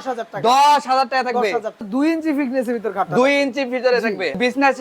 দশ হাজার টাকা। দশ হাজার টাকা থাকবে। দুই ইঞ্চি ফিটনেসের ভিতর দুই ইঞ্চি ভিতরে থাকবে।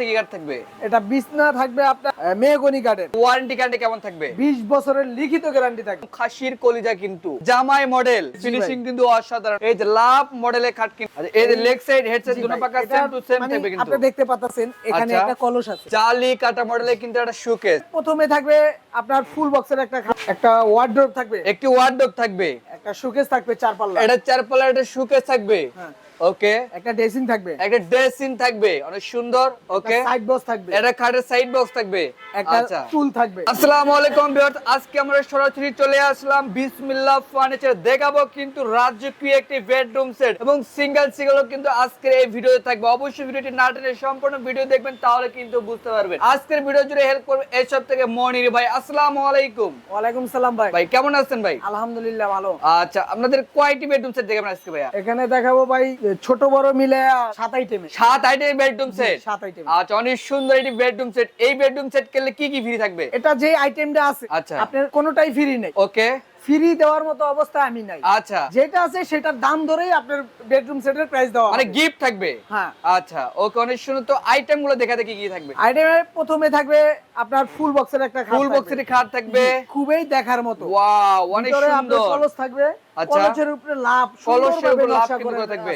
কি কার্ড থাকবে। এটা বিছনা থাকবে আপনার মেহগনি গার্ডেন ওয়ারেন্টি কার্ডে কেমন থাকবে? বিশ বছরের লিখিত গ্যারান্টি থাকবে। খাসির কলিজা কিন্তু। জামাই মডেল ফিনিশিং কিন্তু অসাধারণ। এই যে লাভ মডেলের খাট কিন্তু আচ্ছা, এই যে লেগ সাইড হেড সাইড দুটো পাকা সেম টু সেম থাকবে কিন্তু। আপনি দেখতে পাচ্ছেন এখানে আচ্ছা। একটা কলস আছে। জালি কাটা মডেলের কিন্তু একটা শোকেস প্রথমে থাকবে আপনার ফুল বক্সের একটা একটা ওয়ার্ডরোব থাকবে। একটি ওয়ার্ডরোব থাকবে। শোকেস থাকবে চার পাল্লা এটা চার পাল্লা একটা শোকেস থাকবে হ্যাঁ। ওকে একটা ড্রেসিং থাকবে। একটা ড্রেসিং থাকবে অনেক সুন্দর ওকে সাইড বক্স থাকবে। এটা খাটের সাইড বক্স থাকবে। একটা আচ্ছা। টুল থাকবে। আসসালামু আলাইকুম ভিউয়ার্স আজকে আমরা সরাসরি চলে আসলাম বিসমিল্লাহ ফার্নিচার দেখাবো কিন্তু রাজকীয় একটি বেডরুম সেট এবং সিঙ্গেল সিঙ্গেলও কিন্তু আজকের এই ভিডিওতে থাকবে। অবশ্যই ভিডিওটি না টেনে সম্পূর্ণ ভিডিও দেখবেন তাহলে কিন্তু বুঝতে পারবেন। আজকের ভিডিও জুড়ে হেল্প করবে এইসব থেকে মনির ভাই। আসসালামু আলাইকুম। ওয়ালাইকুম সালাম ভাই। ভাই কেমন আছেন ভাই? আলহামদুলিল্লাহ ভালো। আচ্ছা আপনাদের কয়টি বেডরুম সেট দেখাবেন আজকে ভাইয়া? এখানে দেখাবো ভাই ছোট বড় মিলে সাত আইটেমে সাত আইটেম বেডরুম সেট সাত আইটেম আচ্ছা অনেক সুন্দর একটি বেডরুম সেট এই বেডরুম সেট কিনলে কি কি ফ্রি থাকবে? এটা যে আইটেমটা আছে আচ্ছা। আপনার কোনোটাই ফ্রি নেই। ওকে। ফ্রি দেওয়ার মতো অবস্থা আমি নাই। আচ্ছা। যেটা আছে সেটার দাম ধরেই আপনার বেডরুম সেটের প্রাইস দেওয়া মানে গিফট থাকবে? হ্যাঁ। আচ্ছা ওকে অনেক সুন্দর তো আইটেমগুলো দেখাতে কি কি থাকবে? আইটেমের প্রথমে থাকবে আপনার ফুল বক্সের একটা ফুল বক্সের খাট থাকবে। খুবই দেখার মতো। ওয়াও অনেক সুন্দর থাকবে। কলসের উপরে লাভ কলসের উপর লাভ কিন্তু করা থাকবে।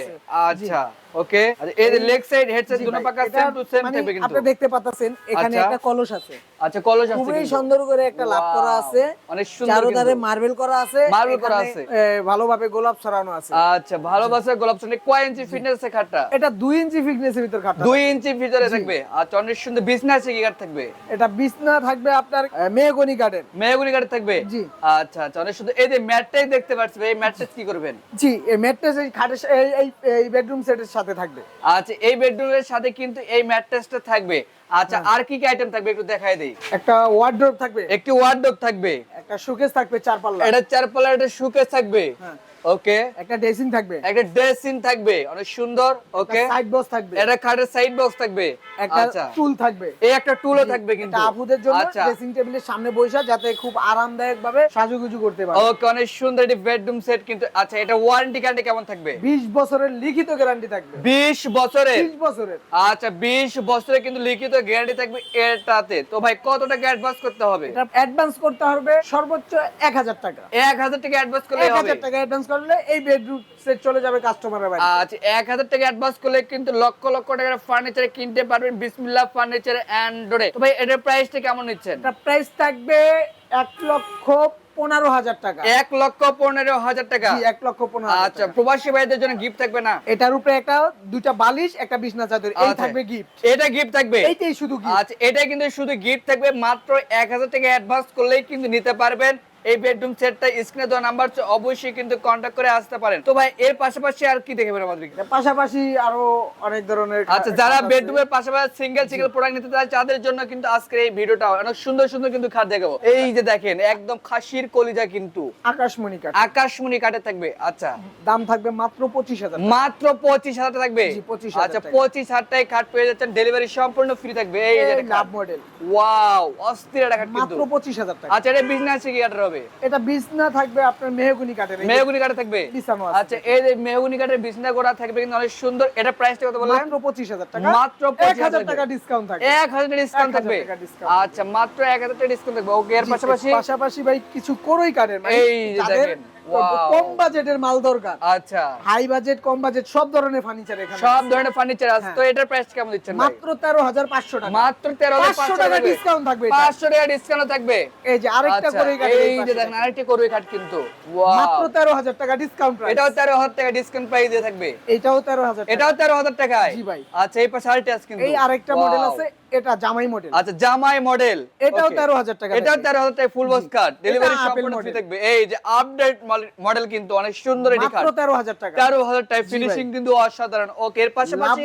আচ্ছা ওকে। আচ্ছা এই যে লেগ সাইড হেড সাইড দুটো পাকা সেম টু সেম থাকবে কিন্তু। আপনি দেখতে পাচ্ছেন এখানে আচ্ছা। একটা কলস আছে। আচ্ছা কলস আছে খুবই সুন্দর করে একটা লাভ করা আছে। অনেক সুন্দর চারোধারে মার্বেল করা আছে। Marble করা আছে। ভালোভাবে গোলাপ ছড়ানো আছে। আচ্ছা ভালোবাসা গোলাপ চন্দ্র কয় ইঞ্চি ফিটনেস খাটটা? এটা দুই ইঞ্চি ফিটনেসের ভিতর খাটটা দুই ইঞ্চি ভিতরে থাকবে। আচ্ছা অনেক সুন্দর বিছনা আছে কি কাঠ থাকবে? এটা বিছনা থাকবে আপনার মেহগনি গার্ডেন। মেহগুনি কাঠ থাকবে? জি। আচ্ছা আচ্ছা অনেক সুন্দর। এই যে ম্যাটটাই দেখতে পাচ্ছি ভাই, এই ম্যাট্রেস কি করবেন? জি এই ম্যাট্রেস এই খাটের এই এই বেডরুম সেটের সাথে থাকবে। আচ্ছা এই বেডরুমের সাথে কিন্তু এই ম্যাট্রেসটা থাকবে। আচ্ছা হ্যাঁ। আর কি কি আইটেম থাকবে একটু দেখাই দেই? একটা ওয়ার্ডরোব থাকবে। একটি ওয়ার্ডরোব থাকবে। একটা শোকেস থাকবে চার পাল্লা। এটা চার পাল্লা একটা শোকেস থাকবে। হ্যাঁ। ওকে একটা ড্রেসিং থাকবে। একটা ড্রেসিং থাকবে অনেক সুন্দর ওকে সাইড বক্স থাকবে। এটা খাটের সাইড বক্স থাকবে। একটা আচ্ছা। টুল থাকবে। এই একটা টুলও থাকবে কিন্তু। আপুদের জন্য আচ্ছা। ড্রেসিং টেবিলের সামনে বসে যাতে খুব আরামদায়ক ভাবে সাজুগুজু করতে পারে। ওকে অনেক সুন্দর একটি বেডরুম সেট কিন্তু আচ্ছা এটা ওয়ারেন্টি গ্যারান্টি কেমন থাকবে? 20 বছরের লিখিত গ্যারান্টি থাকবে। 20 বছরের? 20 বছরের। আচ্ছা 20 বছরের কিন্তু লিখিত গ্যারান্টি থাকবে এটাতে। তো ভাই কত টাকা অ্যাডভান্স করতে হবে? এটা অ্যাডভান্স করতে হবে সর্বোচ্চ 1000 টাকা। 1000 টাকা অ্যাডভান্স করলে হবে। 1000 টাকা অ্যাডভান্স করলে এই বেডরুম সেট চলে যাবে কাস্টমারের বাড়ি আচ্ছা এক হাজার টাকা অ্যাডভান্স করলে কিন্তু লক্ষ লক্ষ টাকার ফার্নিচার কিনতে পারবেন। বিসমিল্লাহ ফার্নিচার অ্যান্ড ডোরে তো ভাই এটার প্রাইসটা কেমন নিচ্ছেন? এটা প্রাইস থাকবে 1 লক্ষ 15 হাজার টাকা। এক লক্ষ পনেরো হাজার টাকা? জি 1 লক্ষ 15 আচ্ছা প্রবাসী ভাইদের জন্য গিফট থাকবে না? এটার উপরে একটা দুইটা বালিশ একটা বিছনা চাদর এই আচ্ছা। থাকবে গিফট এটা গিফট থাকবে? এইটাই শুধু আচ্ছা এটা কিন্তু শুধু গিফট থাকবে মাত্র এক হাজার টাকা অ্যাডভান্স করলেই কিন্তু নিতে পারবেন। এই বেডরুম সেটটা স্ক্রিনে দেওয়া নাম্বার অবশ্যই কিন্তু কন্ট্যাক্ট করে আসতে পারেন। তো ভাই এর পাশাপাশি আর কি দেখবেন আমাদের পাশাপাশি আরও অনেক ধরনের আচ্ছা যারা। বেডরুমের পাশাপাশি সিঙ্গেল সিঙ্গেল প্রোডাক্ট নিতে চায় তাদের জন্য কিন্তু আজকের এই ভিডিওটা অনেক সুন্দর সুন্দর কিন্তু খাট দেখাবো। এই যে দেখেন একদম খাসির কলিজা কিন্তু। আকাশমণি কাঠ আকাশমণি কাটে থাকবে আচ্ছা। দাম থাকবে মাত্র পঁচিশ হাজার মাত্র পঁচিশ হাজার টাকা থাকবে? জি, 25,000 আচ্ছা পঁচিশ হাজার টাকায় খাট পেয়ে যাচ্ছেন ডেলিভারি সম্পূর্ণ ফ্রি থাকবে। এই যে খাট। মডেল ওয়াও অস্থির একটা খাট কিন্তু। মাত্র পঁচিশ হাজার টাকা। আচ্ছা এটা বিজনেস কি কাটার হবে? এটা বিছনা থাকবে আপনার মেহগুনি কাঠের মেহগুনি কাঠে থাকবে? বিছানো আচ্ছা এই যে মেহগুনি কাঠের বিছনা গোড়া থাকবে কিন্তু অনেক সুন্দর। এটা প্রাইসটা কত বললেন? মাত্র পঁচিশ হাজার টাকা। মাত্র এক হাজার টাকা ডিসকাউন্ট থাকবে। এক হাজার টাকা ডিসকাউন্ট থাকবে? আচ্ছা মাত্র এক হাজার টাকা ডিসকাউন্ট থাকবে। ওকে এর পাশাপাশি? পাশাপাশি ভাই কিছু করই কাঠের মানে এই দেখেন। কম বাজেটের মাল দরকার। আচ্ছা। হাই বাজেট কম বাজেট সব ধরনের ফার্নিচার এখানে সব ধরনের ফার্নিচার আছে। হ্যাঁ। তো এটার প্রাইস কেমন দিচ্ছেন মাত্র তেরো হাজার পাঁচশো টাকা। মাত্র তেরো হাজার পাঁচশো টাকা ডিসকাউন্ট থাকবে। এটা। পাঁচশো টাকা ডিসকাউন্ট থাকবে। এই যে আরেকটা আচ্ছা, করই কাঠের এই যে দেখেন আরেকটি করবে কাঠ কিন্তু! মাত্র তেরো হাজার টাকা ডিসকাউন্ট এটাও তেরো হাজার টাকা ডিসকাউন্ট প্রাইস দিয়ে থাকবে। এটাও তেরো হাজার এটাও তেরো হাজার টাকায়? জি ভাই। আচ্ছা এই পাশে আরেকটি আছে কিন্তু। এই আরেকটা মডেল আছে। এটা জামাই মডেল আচ্ছা জামাই মডেল এটাও তেরো হাজার টাকা এটাও থাকবে। তেরো হাজার টাকা ফুল বক্স কার্ড ডেলিভারি সম্পূর্ণ ফ্রি থাকবে। এই যে আপডেট মডেল কিন্তু অনেক সুন্দর এটি মাত্র কার্ড তেরো হাজার টাকা। তেরো হাজার টাকা ফিনিশিং কিন্তু অসাধারণ। ওকে এর পাশাপাশি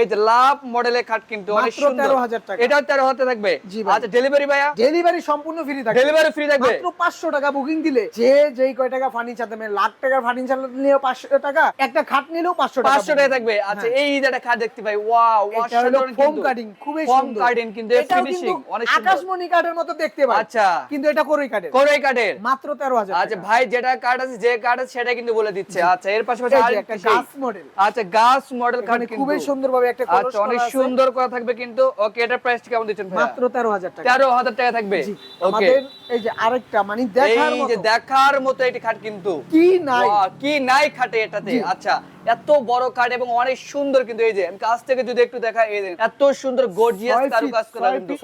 এই যে লাভ মডেলের খাট কিন্তু অনেক মাত্র সুন্দর। 13,000 টাকা। এটাও তেরো হাজার থাকবে। আচ্ছা ডেলিভারি ভাইয়া? ডেলিভারি সম্পূর্ণ ফ্রি থাকবে। ডেলিভারি ফ্রি থাকবে। মাত্র পাঁচশো টাকা বুকিং দিলে যে যেই কয় টাকা ফার্নিচার দেবে লাখ টাকার ফার্নিচার নিলেও পাঁচশো টাকা একটা খাট নিলেও পাঁচশো টাকা পাঁচশো টাকা থাকবে। আচ্ছা হ্যাঁ। এই যে একটা খাট দেখতে পাই ওয়াও অসাধারণ ফোম কাটিং খুবই সুন্দর। কাটিং কিন্তু ফিনিশিং কিন্তু আকাশমণি কাঠের মতো দেখতে পাই। আচ্ছা। কিন্তু এটা কোরই কাঠের কোরাই কাঠের মাত্র তেরো হাজার আচ্ছা ভাই যেটা কাঠ আছে যে কাঠ আছে সেটা কিন্তু বলে দিচ্ছে। আচ্ছা এর পাশাপাশি আরেকটা একটা গাছ মডেল আচ্ছা গাছ মডেল কাঠ কিন্তু। খুবই সুন্দরভাবে একটা কলস আচ্ছা অনেক সুন্দর করা থাকবে কিন্তু। ওকে এটার প্রাইস কেমন দিচ্ছেন ভাই মাত্র তেরো হাজার টাকা। তেরো হাজার টাকা থাকবে। ওকে এই যে আরেকটা মানে দেখার এই যে দেখার মতো এটি খাট কিন্তু। কি নাই। কি নাই খাটে এটাতে। আচ্ছা এত বড় খাট এবং অনেক সুন্দর কিন্তু এই যে আমি কাছ থেকে যদি একটু দেখা এই যে এত সুন্দর গর্জিয়াস কারু ফিট, কাজ করা কিন্তু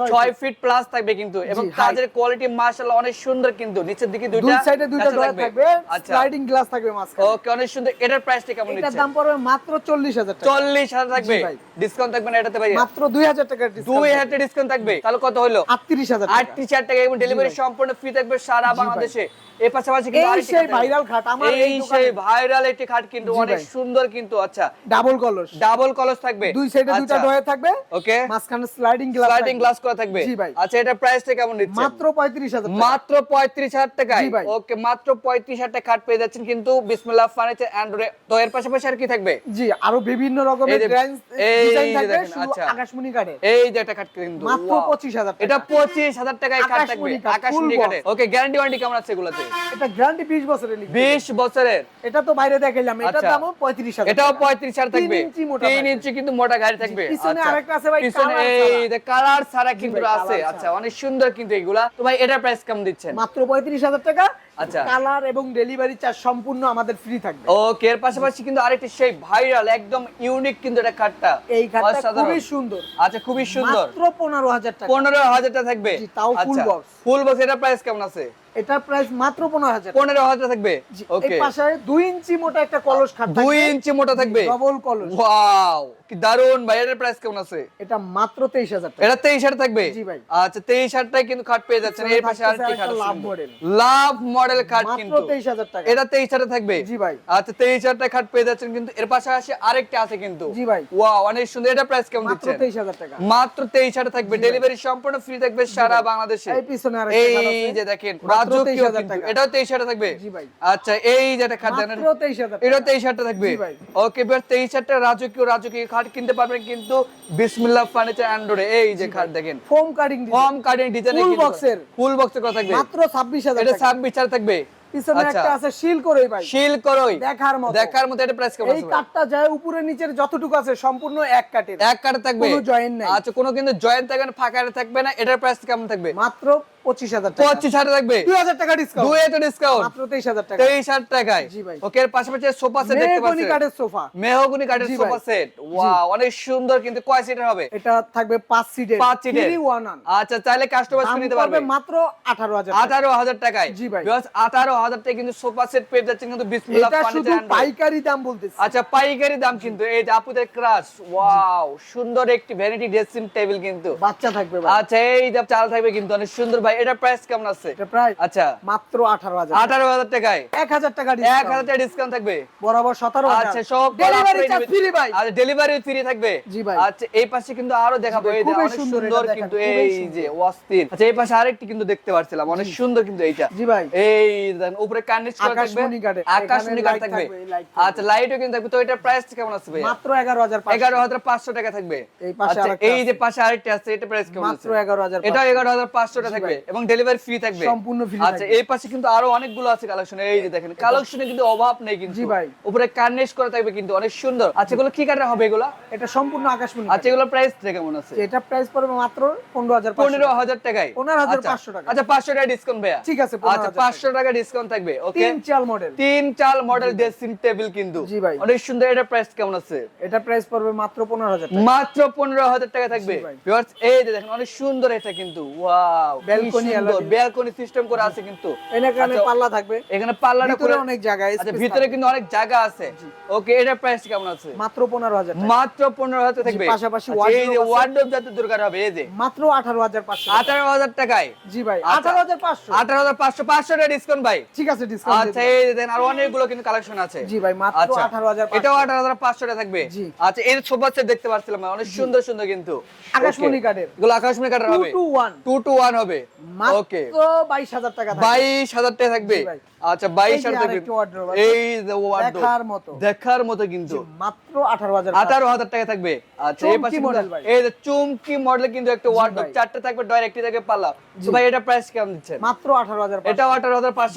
ফিট, প্লাস থাকবে কিন্তু এবং কাজের কোয়ালিটি মাশাআল্লাহ অনেক সুন্দর কিন্তু। নিচের দিকে দুইটা দুই সাইডে দুইটা থাকবে আচ্ছা। স্লাইডিং গ্লাস থাকবে মাঝখানে। ওকে অনেক সুন্দর। এটার প্রাইসটা কেমন এটার দাম পড়বে মাত্র চল্লিশ হাজার টাকা। চল্লিশ হাজার থাকবে? ভাই। ডিসকাউন্ট থাকবে না এটাতে ভাই মাত্র দুই হাজার টাকার দুই হাজার ডিসকাউন্ট থাকবে? তাহলে কত হলো? আটত্রিশ হাজার টাকা। আটটি চার টাকা এবং ডেলিভারি সম্পূর্ণ ফ্রি থাকবে সারা বাংলাদেশে। এর পাশাপাশি কিন্তু এই সেই ভাইরাল খাট আমার এই সেই ভাইরাল একটি খাট কিন্তু অনেক ভাই। সুন্দর কিন্তু আচ্ছা। ডাবল কলস ডাবল কলস থাকবে। দুই সাইডে দুইটা ডয়ার থাকবে। ওকে মাঝখানে স্লাইডিং গ্লাস স্লাইডিং গ্লাস করা থাকবে। জি ভাই। আচ্ছা এটা প্রাইসটা কেমন দিচ্ছে মাত্র পঁয়ত্রিশ হাজার টাকা। মাত্র পঁয়ত্রিশ হাজার টাকায়? জি ভাই। ওকে মাত্র পঁয়ত্রিশ হাজার টাকা খাট পেয়ে যাচ্ছেন কিন্তু বিসমিল্লাহ ফার্নিচার অ্যান্ড্রয়ে তো এর পাশাপাশি আর কি থাকবে? জি আরও বিভিন্ন রকমের ডিজাইন এই ডিজাইন থাকবে আচ্ছা। আকাশমণি কাঠের এই যে একটা খাট কিন্তু মাত্র wow। পঁচিশ হাজার এটা পঁচিশ হাজার টাকায় কাট থাকবে। আকাশমণি আকাশমণি ওকে গ্যারান্টি ওয়ারেন্টি কেমন আছে এগুলোতে? এটা গ্যারান্টি বিশ বছরের লিখবে। বিশ বছরের। এটা তো বাইরে দেখাইলাম। এটার আচ্ছা। দামও পঁয়ত্রিশ হাজার এটাও টাকা। পঁয়ত্রিশ হাজার থাকবে। তিন ইঞ্চি মোটা তিন ইঞ্চি কিন্তু মোটা গাড়ি থাকবে। পিছনে আচ্ছা। আরেকটা আছে ভাই, পিছনে এই যে কালার কিন্তু আছে। আচ্ছা। অনেক সুন্দর কিন্তু এগুলা। তো ভাই এটার প্রাইস কেমন দিচ্ছেন? মাত্র পঁয়ত্রিশ হাজার টাকা। আচ্ছা। কালার এবং ডেলিভারি চার্জ সম্পূর্ণ আমাদের ফ্রি থাকবে। ওকে এর পাশাপাশি কিন্তু আরেকটি সেই ভাইরাল একদম ইউনিক কিন্তু এটা কাঠটা এই খাটটা খুবই সুন্দর। আচ্ছা খুবই সুন্দর। মাত্র পনেরো হাজার টাকা। পনেরো হাজারটা থাকবে। জি, তাও full box। ফুল বক্স এটার প্রাইস কেমন আছে? এটার প্রাইস মাত্র পনেরো হাজার। পনেরো হাজার থাকবে? ওকে এই পাশে ইঞ্চি মোটা একটা কলস খাট ইঞ্চি মোটা থাকবে? ডবল কলস। ওয়াও কি দারুণ ভাই প্রাইস কেমন আছে? এটা মাত্র তেইশ হাজার টাকা। এটা তেইশ হাজার থাকবে? জি ভাই। আচ্ছা তেইশ হাজারটাই কিন্তু খাট পেয়ে যাচ্ছেন। এর পাশে থাকতেছে আরেকটি খাট লাভ। মডেল। লাভ মডেল খাট মাত্র কিন্তু। তেইশ হাজার টাকা। এটা তেইশ হাজার থাকবে? জি ভাই। আচ্ছা খাট পেয়ে যাচ্ছেন কিন্তু এর পাশাপাশি আরেকটা আছে কিন্তু। জি ভাই। ওয়াও অনেক সুন্দর। এটা প্রাইস কেমন মাত্র দিচ্ছেন? তেইশ হাজার টাকা। মাত্র তেইশ হাজার থাকবে। ডেলিভারি সম্পূর্ণ ফ্রি থাকবে সারা বাংলাদেশে। এই পিছনে আরেকটা এই যে দেখেন মাত্র 23,000 কিন্তু টাকা। এটাও তেইশ হাজার থাকবে? জি ভাই। আচ্ছা এই যে খাট জানেন মাত্র তেইশ হাজার এটা টাকা। তেইশ হাজার থাকবে? জি ভাই। ওকে এবার তেইশ রাজকীয় রাজকীয় খাট কিনতে পারবেন কিন্তু বিসমিল্লাহ ফার্নিচার অ্যান্ড্রোডে এই যে খাট দেখেন। ফোম কাটিং কম cutting design Full box full বক্সের কথা থাকবে। মাত্র ছাব্বিশ হাজার এটা টাকা। ছাব্বিশ হাজার থাকবে। পিছনে। একটা আছে শিল করে ভাই। শিল করই। দেখার মতো। দেখার মতো এটা প্রাইস কেমন এই আছে যায় উপরে নিচের যতটুকু আছে সম্পূর্ণ এক কাঠের এক কাটে থাকবে। কোনো joint নাই। আচ্ছা কোনো কিন্তু জয়েন্ট থাকবে না ফাঁকা থাকবে না এটার প্রাইস কেমন থাকবে? মাত্র পঁচিশ হাজার টাকা। পঁচিশ হাজার থাকবে। দুই হাজার টাকা ডিসকাউন্ট দুই হাজার ডিসকাউন্ট মাত্র তেইশ হাজার টাকা। তেইশ হাজার টাকায়। জি ভাই। ওকে এর পাশাপাশি সোফা সেট দেখতে পাচ্ছেন। কাঠের সোফা। মেহগুনি কাঠের সোফা সেট ওয়াও অনেক সুন্দর কিন্তু কয় সিটার হবে? এটা থাকবে পাঁচ সিটের পাঁচ সিটের। ওয়ান ওয়ান আচ্ছা চাইলে কাস্টমাইজ করে নিতে পারবে। মাত্র আঠারো হাজার আঠারো হাজার টাকায়। জি ভাই। আঠারো হাজার টাকায় কিন্তু সোফা সেট পেয়ে যাচ্ছেন কিন্তু বিসমিল্লাহ এটা শুধু পাইকারি দাম বলতেছি। আচ্ছা পাইকারি দাম কিন্তু। এই যে আপুদের ক্রাশ ওয়াও সুন্দর একটি ভ্যানিটি ড্রেসিং টেবিল কিন্তু। বাচ্চা থাকবে আচ্ছা এই যে চাল থাকবে কিন্তু অনেক সুন্দর ভাই। এটা প্রাইস কেমন আছে? এটা প্রায় আচ্ছা। মাত্র আঠারো হাজার। আঠারো হাজার টাকায়? এক হাজার টাকা এক হাজার টাকা ডিসকাউন্ট থাকবে? বরাবর সতেরো আচ্ছা সব ডেলিভারি চার্জ ফ্রি ভাই। আচ্ছা ডেলিভারি ফ্রি থাকবে? জি ভাই। আচ্ছা এই পাশে কিন্তু আরও দেখাবো এই যে অনেক সুন্দর এটা কিন্তু এই যে অস্থির। আচ্ছা এই পাশে আরেকটি কিন্তু দেখতে পাচ্ছিলাম অনেক সুন্দর কিন্তু এইটা। জি ভাই। এই দেখেন উপরে কার্নিশ করা থাকবে আকাশমণি light থাকবে। আচ্ছা লাইটও কিন্তু থাকবে। তো এটার প্রাইস কেমন আছে ভাই মাত্র এগারো হাজার এগারো হাজার পাঁচশো টাকা থাকবে। এই পাশে আচ্ছা, আরেকটা এই যে পাশে আরেকটা আছে এটা প্রাইস কেমন আছে? মাত্র এগারো হাজার এটাও এগারো হাজার পাঁচশো টাকা থাকবে। ভাই। এবং ডেলিভারি ফ্রি থাকবে। সম্পূর্ণ free আচ্ছা এই পাশে কিন্তু আরও অনেকগুলো আছে কালেকশন এই যে দেখেন কালেকশনে কিন্তু অভাব নেই কিন্তু। জি ভাই। উপরে কার্নিশ করা থাকবে কিন্তু অনেক সুন্দর। আচ্ছা এগুলো কি কাটার হবে এগুলো? এটা সম্পূর্ণ আকাশমণি আচ্ছা এগুলো প্রাইস কেমন আছে এটা প্রাইস পড়বে মাত্র পনেরো হাজার পনেরো হাজার টাকায়। 15,500 আচ্ছা। টাকা। আচ্ছা পাঁচশো টাকা ডিসকাউন্ট ভাইয়া। ঠিক আছে, আচ্ছা 15,000 পাঁচশো টাকা ডিসকাউন্ট থাকবে ওকে তিন চাল মডেল তিন চাল মডেল ড্রেসিং টেবিল কিন্তু। জি ভাই। অনেক সুন্দর এটা প্রাইস কেমন আছে? এটা প্রাইস পড়বে মাত্র পনেরো হাজার মাত্র পনেরো হাজার টাকা থাকবে। Viewers, এই যে দেখেন অনেক সুন্দর এটা কিন্তু। ওয়াও আলাদা। ব্যালকনি সিস্টেম করে আছে কিন্তু। এখানে আচ্ছা, পাল্লা থাকবে। এখানে পাল্লাটা করে অনেক জায়গা আচ্ছা space ভিতরে কিন্তু অনেক জায়গা আছে। ওকে এটার প্রাইস কেমন আছে? মাত্র পনেরো হাজার মাত্র পনেরো হাজার থাকবে। পাশাপাশি আচ্ছা, এই যে ওয়ার্ডরোব যাতে দরকার হবে এই যে। মাত্র আঠারো হাজার পাঁচশো। আঠারো হাজার টাকায়? জি ভাই আচ্ছা। আঠারো হাজার পাঁচশো। আঠারো হাজার পাঁচশো পাঁচশো টাকা ডিসকাউন্ট ভাই। ঠিক আছে ডিসকাউন্ট আচ্ছা এই দেন আর অনেকগুলো কিন্তু কালেকশন আছে। জি ভাই মাত্র আচ্ছা আঠারো হাজার এটাও আঠারো হাজার পাঁচশো টাকা থাকবে। আচ্ছা এর সোফা সেট দেখতে পাচ্ছিলাম অনেক সুন্দর সুন্দর কিন্তু। আকাশমণি. কাঠের। এগুলো আকাশমণি কাঠের হবে। Two one two two one হবে। ওকে টাকা টাকা থাকবে। আচ্ছা। এই যে। দেখার মতো। দেখার মতো কিন্তু। মাত্র আঠারো হাজার আঠারো হাজার টাকা থাকবে। আচ্ছা এই পাশে কিন্তু- model ভাই। এই যে চুমকি মডেল কিন্তু একটা ওয়ার্ডরোব ভাই। থাকবে ডয়ার একটি পাল্লা। তো ভাই এটা প্রাইস কেমন দিচ্ছেন? মাত্র।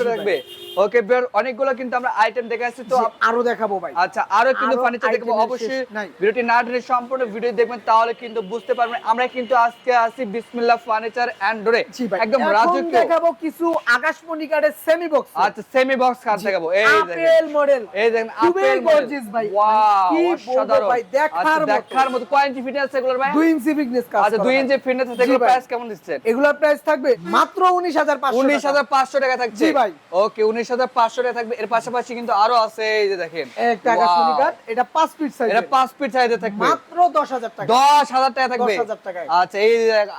থাকবে। ওকে বের অনেকগুলো কিন্তু আমরা আইটেম দেখে আসছি তো আরও দেখাবো ভাই। আচ্ছা আরও কিন্তু ফার্নিচার দেখব। অবশ্যই ভিডিওটি না টেনে সম্পূর্ণ ভিডিও দেখবেন তাহলে কিন্তু বুঝতে পারবেন। আমরা কিন্তু আজকে আসি বিসমিল্লাহ ফার্নিচার এন্ড ডোরে জি ভাই একদম রাজকীয়। দেখাবো কিছু আকাশমণি সেমি বক্স আচ্ছা সেমি বক্স কার দেখাবো? এই দেখেন। আপেল মডেল এই দেখেন আপেল gorgeous ভাই। ওয়াও অসাধারণ। ভাই, দেখার আচ্ছা, মতো। দেখার মতো। কোয়ান্টি ফিটনেস এগুলোর ভাই? দুই ইঞ্চি বিগনেস কাজ আচ্ছা করা দুই ভাই। ইঞ্চি ফিটনেস এগুলোর প্রাইস কেমন দিচ্ছেন? এগুলোর প্রাইস থাকবে মাত্র উনিশ হাজার পাঁচশো উনিশ হাজার পাঁচশো টাকা থাকছে। জি ভাই। ওকে উনিশ হাজার পাঁচশো টাকা থাকবে। এর পাশাপাশি কিন্তু আরও আছে এই যে দেখেন। একটা আকাশমণি. এটা পাঁচ ফিট সাইজ এটা পাঁচ ফিট সাইজে থাকবে। মাত্র দশ হাজার টাকা। দশ হাজার টাকা থাকবে। 10,000 টাকায়। আচ্ছা এই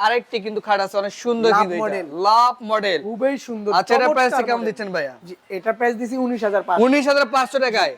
আরেকটি কিন্তু খাট আছে অনেক সুন্দর কিন্তু model। লাভ মডেল খুবই সুন্দর আচ্ছা এটা প্রাইস কেমন দিচ্ছেন ভাইয়া? জি এটা প্রাইস দিছি উনিশ হাজার উনিশ হাজার পাঁচশো টাকায়?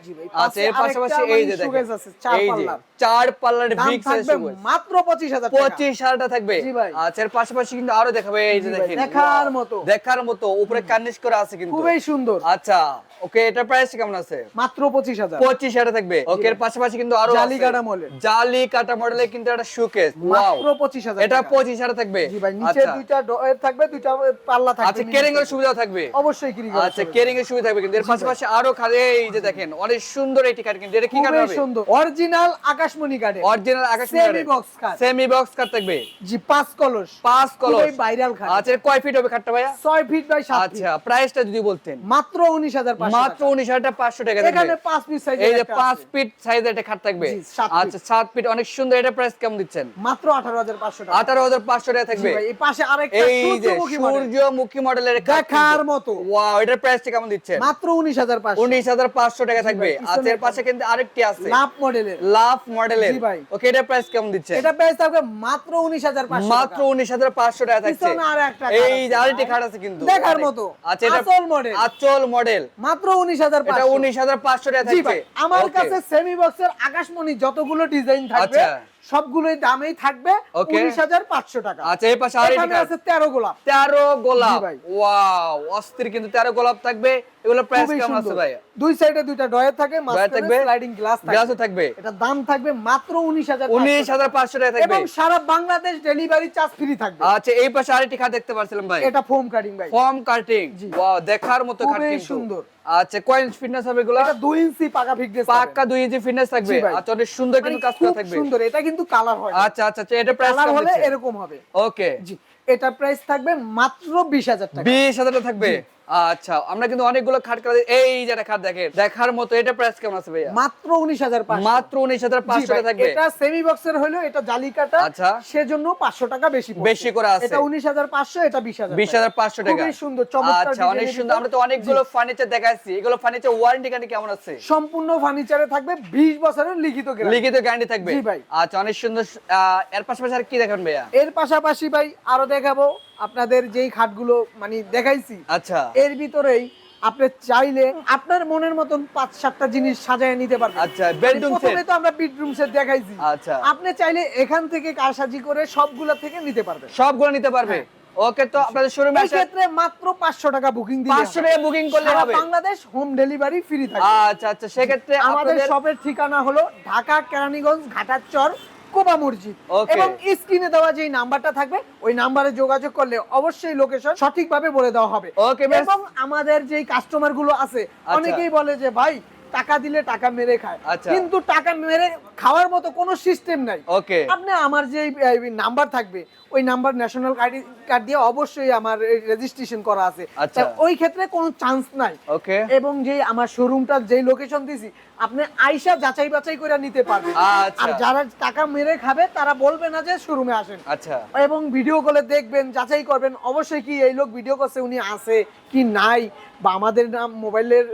আচ্ছা এর পাশাপাশি এই যে দেখেন। চার এই যে পাল্লার। চার পাল্লার বিগ সাইজ মাত্র পঁচিশ হাজার টাকা। পঁচিশ হাজারটা থাকবে? জি ভাই। আচ্ছা এর পাশাপাশি কিন্তু আরও দেখাবে এই যে দেখেন। দেখার মতো। দেখার মতো উপরে কার্নিশ করা আছে কিন্তু। খুবই সুন্দর। আচ্ছা। ওকে এটার প্রাইস কেমন আছে? মাত্র পঁচিশ হাজার। পঁচিশ হাজার থাকবে। ওকে এর পাশাপাশি কিন্তু আরও জালি কাটা model। জালি কাটা মডেলে কিন্তু একটা শোকেস মাত্র পঁচিশ হাজার এটা টাকা। পঁচিশ হাজার থাকবে। জি ভাই নিচে আচ্ছা। দুইটা ডয়ের থাকবে দুইটা পাল্লা থাকবে আচ্ছা কেরিং এর সুবিধা থাকবে। অবশ্যই কিরি আচ্ছা কেরিং এর সুবিধা থাকবে কিন্তু। এর পাশাপাশি আরও খালে এই যে দেখেন অনেক সুন্দর এটি কাট কিন্তু। এটা কি কাট হবে? সুন্দর। অরিজিনাল আকাশমণি কার্ডে অরিজিনাল আকাশ Semi box card। Semi box cut থাকবে। জি পাঁচ কলস। পাঁচ কলস। ভাইরাল খাট আচ্ছা কয় ফিট হবে খাটটা ভাইয়া? ছয় ফিট বাই সাত ফিট আচ্ছা প্রাইসটা যদি বলতেন। মাত্র উনিশ হাজার মাত্র উনিশ হাজার পাঁচশো টাকা এখানে থাকবে পাঁচ পিস সাইজ এই যে পাঁচ ফিট সাইজের একটা খাট থাকবে। আচ্ছা সাত ফিট অনেক সুন্দর। এটা প্রাইস কেমন দিচ্ছেন? মাত্র আঠারো হাজার পাঁচশো টাকা। আঠারো হাজার পাঁচশো টাকা থাকবে। এই পাশে আরেকটা সূর্যমুখী মডেলের দেখার মতো। ওয়াও এটার প্রাইসটা কেমন দিচ্ছেন? মাত্র উনিশ হাজার পাঁচশো। উনিশ হাজার পাঁচশো টাকা থাকবে। আচ্ছা এর পাশে কিন্তু আরেকটি আছে। লাভ মডেলের লাভ মডেলের ওকে এটার প্রাইস কেমন দিচ্ছেন? এটা প্রাইস থাকবে মাত্র উনিশ হাজার পাঁচশো মাত্র উনিশ হাজার পাঁচশো টাকা থাকছে। এই আরেকটি খাট আছে কিন্তু। দেখার মতো। আচ্ছা এটা আচল model। আচল মডেল মাত্র উনিশ হাজার উনিশ হাজার পাঁচশো টাকা আমার কাছে সেমি বক্সের আকাশমণি যতগুলো ডিজাইন থাকবে আচ্ছা। সবগুলোই দামেই থাকবে উনিশ হাজার পাঁচশো টাকা। আচ্ছা এই পাশে আরেকটি। এখানে আছে তেরো গোলাপ। তেরো গোলাপ। ওয়াও অস্থির কিন্তু তেরো গোলাপ থাকবে। এগুলো প্রাইস কেমন আছে ভাই? দুই সাইডে দুইটা ডয়ার থাকে মাঝখানে থাকবে? স্লাইডিং গ্লাস গ্লাসও থাকবে থাকবে? এটা দাম থাকবে মাত্র উনিশ হাজার উনিশ হাজার পাঁচশো টাকা থাকবে। এবং সারা বাংলাদেশ ডেলিভারি চার্জ ফ্রি থাকবে। আচ্ছা এই পাশে আরেকটি খাট দেখতে পাচ্ছিলাম ভাই। এটা ফোম কাটিং ভাই। ফর্ম কাটিং ওয়াও দেখার মতো খাট কিন্তু। সুন্দর। আচ্ছা কয় কয়েন ফিটনেস হবে এগুলো? এটা দুই ইঞ্চি পাকা ফিটনেস পাক্কা দুই ইঞ্চি ফিটনেস থাকবে। আচ্ছা অনেক সুন্দর কিন্তু কাজ করা থাকবে। সুন্দর। এটা কিন্তু কালার হয় আচ্ছা আচ্ছা আচ্ছা এটা প্রাইস কালার হলে এরকম হবে। ওকে জি এটা প্রাইস থাকবে মাত্র বিশ হাজার টাকা। বিশ হাজার টাকা থাকবে আচ্ছা আমরা কিন্তু অনেকগুলো খাট করা এই যে একটা খাট দেখেন দেখার মতো এটা প্রাইস কেমন আছে ভাইয়া? মাত্র উনিশ হাজার মাত্র উনিশ হাজার পাঁচশো টাকা থাকবে। এটা সেমি বক্সের হলেও এটা জালি কাটা আচ্ছা। সেজন্য পাঁচশো টাকা বেশি। বেশি করে আছে। এটা উনিশ হাজার পাঁচশো এটা বিশ হাজার বিশ হাজার পাঁচশো টাকা। খুবই সুন্দর চমৎকার আচ্ছা অনেক সুন্দর। আমরা তো অনেকগুলো ফার্নিচার দেখাচ্ছি এগুলো ফার্নিচার ওয়ারেন্টি কার্ড কেমন আছে? সম্পূর্ণ ফার্নিচারে থাকবে বিশ বছরের লিখিত guarantee। লিখিত গ্যারান্টি থাকবে। জি ভাই। আচ্ছা অনেক সুন্দর এর পাশাপাশি আর কি দেখান ভাইয়া? এর পাশাপাশি ভাই আরও দেখাবো। আপনাদের যেই খাটগুলো মানে দেখাইছি আচ্ছা। এর ভিতরেই আপনি চাইলে আপনার মনের মতন পাঁচ সাতটা জিনিস সাজায় নিতে পারবেন। আচ্ছা, bedroom set। প্রথমে তো আমরা বেডরুম সেট দেখাইছি। আচ্ছা। আপনি চাইলে এখান থেকে কারসাজি করে সবগুলা থেকে নিতে পারবেন। সবগুলো নিতে পারবে? ওকে তো আপনাদের শোরুমে এই ক্ষেত্রে মাত্র পাঁচশো টাকা বুকিং দিলে পাঁচশো টাকা বুকিং করলে হবে। বাংলাদেশ হোম ডেলিভারি ফ্রি থাকবে আচ্ছা আচ্ছা সেক্ষেত্রে আমাদের আপনাদের শপের ঠিকানা হলো ঢাকা কেরানীগঞ্জ ঘাটারচর কোবা মসজিদ. এবং স্ক্রিনে দেওয়া যে নাম্বারটা থাকবে ওই নাম্বারে যোগাযোগ করলে অবশ্যই লোকেশন সঠিকভাবে বলে দেওয়া হবে। এবং আমাদের যে কাস্টমারগুলো আছে অনেকেই বলে যে ভাই টাকা দিলে টাকা মেরে খায়। আচ্ছা। কিন্তু টাকা মেরে খাওয়ার মতো কোনো সিস্টেম নাই। ওকে। আপনি আমার যে নাম্বার থাকবে ওই নাম্বার ন্যাশনাল কার্ড দিয়ে অবশ্যই আমার রেজিস্ট্রেশন করা আছে। আচ্ছা। ওই ক্ষেত্রে কোনো চান্স নাই। ওকে। এবং যে আমার শোরুমটা যে লোকেশন দিছি আপনি আইসা যাচাই বাছাই করে নিতে পারবেন। আচ্ছা। আর যারা টাকা মেরে খাবে তারা বলবে না যে শোরুমে আসেন। আচ্ছা। এবং ভিডিও কলে দেখবেন যাচাই করবেন অবশ্যই কি এই লোক ভিডিও করছে উনি আছে কি নাই বা আমাদের নাম মোবাইলের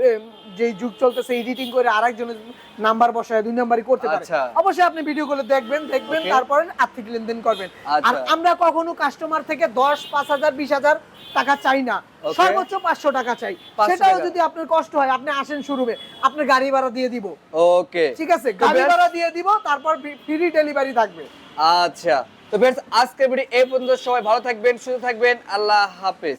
যে যুগ চলতেছে এডিটিং করে আরেকজনের নাম্বার বসায় দুই নাম্বারই করতে পারে। আচ্ছা। অবশ্যই আপনি ভিডিও কলে দেখবেন দেখবেন তারপরে আর্থিক লেনদেন করবেন। আর আচ্ছা। আমরা কখনো কাস্টমার থেকে দশ পাঁচ হাজার বিশ হাজার টাকা চাই না। সর্বোচ্চ পাঁচশো টাকা চাই। সেটাও যদি আপনার কষ্ট হয় আপনি আসেন শুরুমে আপনার গাড়ি ভাড়া দিয়ে দিব। ওকে ঠিক আছে? গাড়ি ভাড়া দিয়ে দিব তারপর ফ্রি ডেলিভারি থাকবে। আচ্ছা। তো ফ্রেন্ডস আজকের ভিডিও এই পর্যন্ত সবাই ভালো থাকবেন সুস্থ থাকবেন। আল্লাহ হাফেজ।